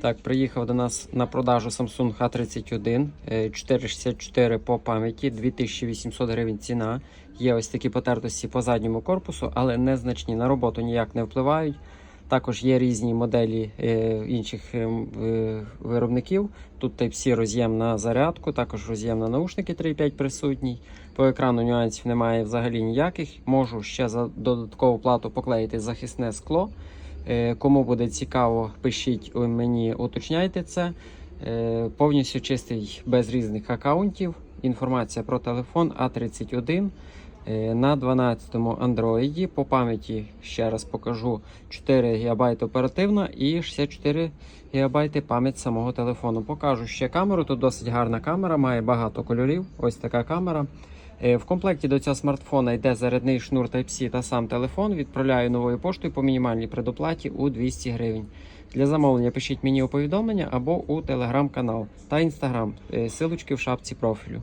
Так, приїхав до нас на продажу Samsung H31 е, 464 по пам'яті, 2800 гривень ціна. Є ось такі потертості по задньому корпусу, але незначні. На роботу ніяк не впливають. Також є різні моделі е, інших е, е, виробників. Тут Type-C роз'єм на зарядку, також роз'єм на наушники 3.5 присутній. По екрану нюансів немає взагалі ніяких. Можу ще за додаткову плату поклеїти захисне скло. Е, Кому буде цікаво, пишіть мені, уточняйте це. Е, Повністю чистий без різних аккаунтів. Інформація про телефон А31 е, на 12-му Android. По пам'яті ще раз покажу 4 ГБ оперативна і 64 ГБ пам'ять самого телефону. Покажу ще камеру. Тут досить гарна камера, має багато кольорів. Ось така камера. Е, В комплекті до цього смартфона йде зарядний шнур Type-C та сам телефон. Відправляю новою поштою по мінімальній предоплаті у 200 гривень. Для замовлення пишіть мені у повідомлення або у телеграм-канал та інстаграм. Е, Силочки в шапці профілю.